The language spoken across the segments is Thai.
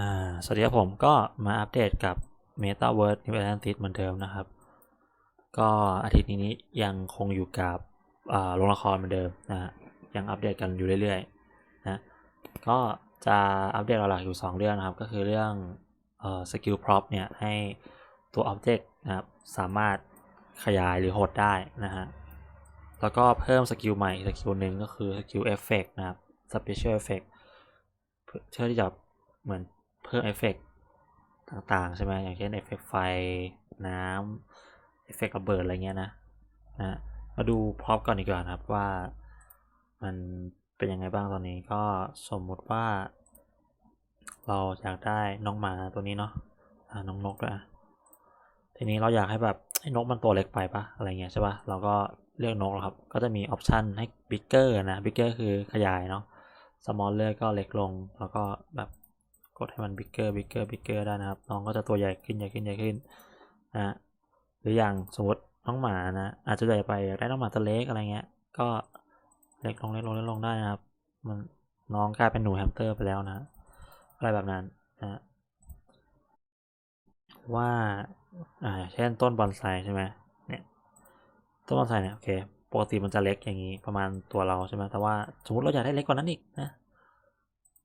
่าสวัสดีครับผมก็มาอัปเดตกับ Metaverse New Atlantis เหมือนเดิมนะครับ ก็อาทิตย์นี้ยังคงอยู่กับโรงละครเหมือนเดิมนะฮะยังอัปเดตกันอยู่เรื่อยๆนะก็จะอัปเดตหลักๆอยู่ 2 เรื่องนะครับ ก็คือเรื่องสกิลพร็อพเนี่ยให้ตัว Object นะครับสามารถขยายหรือหดได้นะฮะแล้วก็เพิ่มสกิลใหม่สกิลหนึ่งก็คือสกิลเอฟเฟกนะครับ Special Effect เพื่อเพื่อที่จะเหมือน เพิ่มเอฟเฟกต์ต่างๆ ใช่ไหมอย่างเช่นเอฟเฟกต์ไฟน้ำเอฟเฟกต์ระเบิดอะไรเงี้ยนะนะมาดูพร็อพก่อนดีกว่านะครับว่ามันเป็นยังไงบ้างตอนนี้ก็สมมุติว่า เราอยากได้น้องหมาตัวนี้เนาะน้องนกด้วยอะทีนี้เราอยากให้แบบให้นกมันตัวเล็กไปปะอะไรเงี้ยใช่ปะเราก็เลือกนกแล้วครับ ก็จะมีออปชันให้ bigger นะ bigger คือขยายเนาะ smaller ก็เล็กลง แล้วก็แบบ กดให้มัน bigger bigger bigger ได้นะครับ น้องก็จะตัวใหญ่ขึ้นใหญ่ขึ้นใหญ่ขึ้นนะหรืออย่างสมมติน้องหมานะอาจจะใหญ่ไปอยากได้น้องหมาตัวเล็กอะไรเงี้ย ก็เล็กลงเล็กลงเล็กลงได้นะครับ มันน้องกลายเป็นหนูแฮมสเตอร์ไปแล้วนะอะไรแบบนั้นนะว่าอ่าเช่นต้นบอนไซใช่ไหมเนี่ยต้นบอนไซเนี่ยโอเคปกติมันจะเล็กอย่างนี้ประมาณตัวเราใช่ไหมแต่ว่าสมมติเราอยากได้เล็กกว่านั้นอีกนะ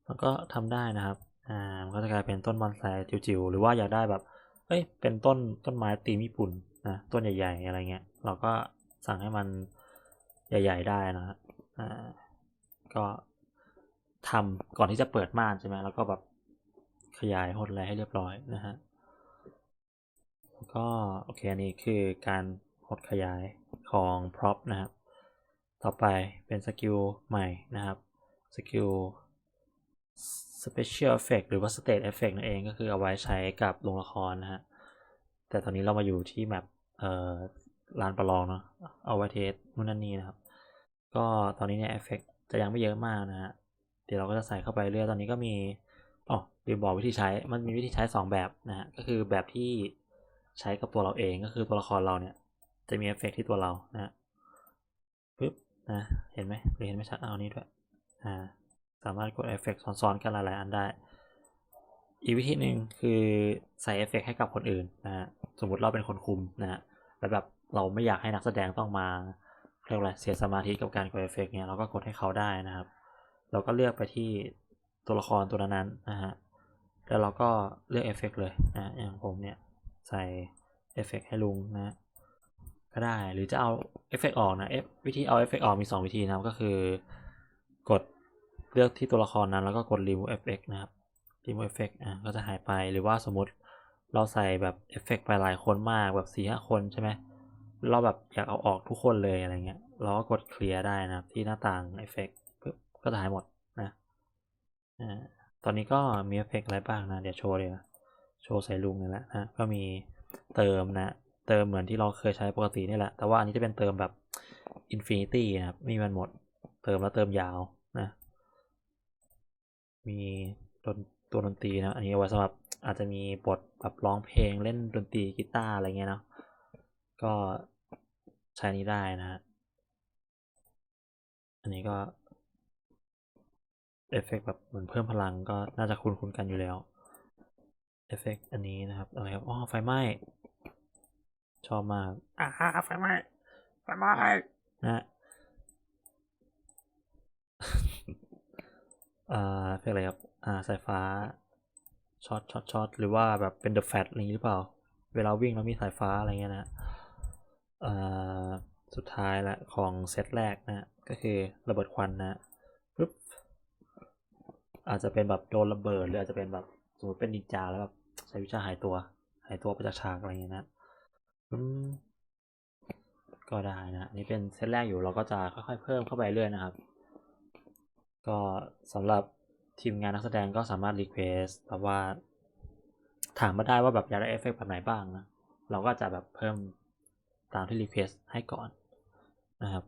มันก็ทำได้นะครับ อ่ามันก็จะกลายเป็นต้นบอนไซจิ๋วๆหรือว่าอยากได้แบบ เอ้ย เป็นต้นต้นไม้ตีมญี่ปุ่นนะต้นใหญ่ ๆ อะไรเงี้ย เราก็สั่งให้มันใหญ่ ๆ ได้นะฮะอ่าก็ทำก่อนที่จะเปิดม่านใช่ไหมแล้วก็แบบขยายหดอะไรให้เรียบร้อยนะฮะแล้วก็โอเคอันนี้คือการหดขยายของ prop นะครับ ต่อไปเป็นสกิลใหม่นะครับสกิล special effect หรือว่า state effect นั่นเองก็คือเอาไว้ใช้กับโรงละครนะฮะ แต่ตอนนี้เรามาอยู่ที่แมปเอ่อลานประลองเนาะเอาไว้เทสนู่นนั่นนี่นะครับ ก็ตอนนี้เนี่ย effect จะยังไม่เยอะมากนะฮะ เดี๋ยวเราก็จะใส่เข้าไปเรื่อยตอนนี้ก็มีอ๋อลืมบอกวิธีใช้มันมีวิธีใช้ 2 แบบนะฮะ ก็คือแบบที่ใช้กับตัวเราเองก็คือตัวละครเราเนี่ย จะมีเอฟเฟกต์ที่ตัวเรานะฮะปึ๊บนะเห็นไหมหรือเห็นไม่ชัดเอานี้ด้วยอ่า สามารถกดเอฟเฟกต์ซ้อนๆกันหลายๆอันได้ อีกวิธีหนึ่งคือใส่เอฟเฟกต์ให้กับคนอื่นนะฮะสมมติเราเป็นคนคุมนะฮะแล้วแบบเราไม่อยากให้นักแสดงต้องมาเรียกอะไรเสียสมาธิกับการกดเอฟเฟกต์เนี่ยเราก็กดให้เขาได้นะครับ เราก็เลือกไปที่ตัวละครตัวนั้นนะฮะแล้วเราก็เลือกเอฟเฟกต์เลยนะอย่างผมเนี่ยใส่เอฟเฟกต์ให้ลุงนะก็ได้หรือจะเอาเอฟเฟกต์ออกนะเอฟวิธีเอาเอฟเฟกต์ออกมี 2 วิธีนะก็คือกด เลือกที่ตัวละครนั้นแล้วก็กด remove effect นะครับ remove effect อะก็จะหายไปหรือว่าสมมติเราใส่แบบเอฟเฟกต์ไปหลายคนมากแบบ4ี่ห้าคนใช่ไหมเราแบบอยากเอาออกทุกคนเลยอะไรเงี้ย เราก็กดเคลียร์ได้นะครับที่หน้าต่างเอฟเฟกต์ปึ๊บก็จะหายหมดนะอ่าตอนนี้ก็มีเอฟเฟกต์อะไรบ้างนะ เดี๋ยวโชว์เลยนะโชว์ใส่ลุงนี่แหละนะก็มีเติมนะ เติมเหมือนที่เราเคยใช้ปกตินี่แหละ แต่ว่าอันนี้จะเป็นเติมแบบ Infinity นะครับมีมันหมด เติมแล้วเติมยาว มีดนตัวดนตรีนะอันนี้เอาไว้สำหรับอาจจะมีบทแบบร้องเพลงเล่นดนตรีกีตาร์อะไรเงี้ยเนาะก็ใช้นี้ได้นะฮะอันนี้ก็เอฟเฟกแบบเหมือนเพิ่มพลังก็น่าจะคุ้นคุ้นกันอยู่แล้วเอฟเฟกอันนี้นะครับอะไรครับอ๋อไฟไหม้ชอบมากอ่าไฟไหม้ไฟไหม้นะอ่า เรียกอะไรครับ อ่าสายฟ้าช็อตช็อตช็อตหรือว่าแบบเป็นเดอะแฟตอะไรอย่างนี้หรือเปล่า เวลาวิ่งแล้วมีสายฟ้าอะไรเงี้ยนะอ่าสุดท้ายละของเซตแรกนะก็คือระเบิดควันนะปึ๊บอาจจะเป็นแบบโดนระเบิดหรืออาจจะเป็นแบบสมมติเป็นนินจาแล้วแบบใช้วิชาหายตัว หายตัวไปจากฉากอะไรเงี้ยนะอืมก็ได้นะนี่เป็นเซตแรกอยู่เราก็จะค่อยๆเพิ่มเข้าไปเรื่อยนะครับ ก็สำหรับ ทีมงานนักแสดงก็สามารถรีเควสแบบว่า ถามมาได้ว่าแบบอยากได้เอฟเฟกต์แบบไหนบ้างนะ เราก็จะแบบเพิ่มตามที่รีเควสให้ก่อนนะครับ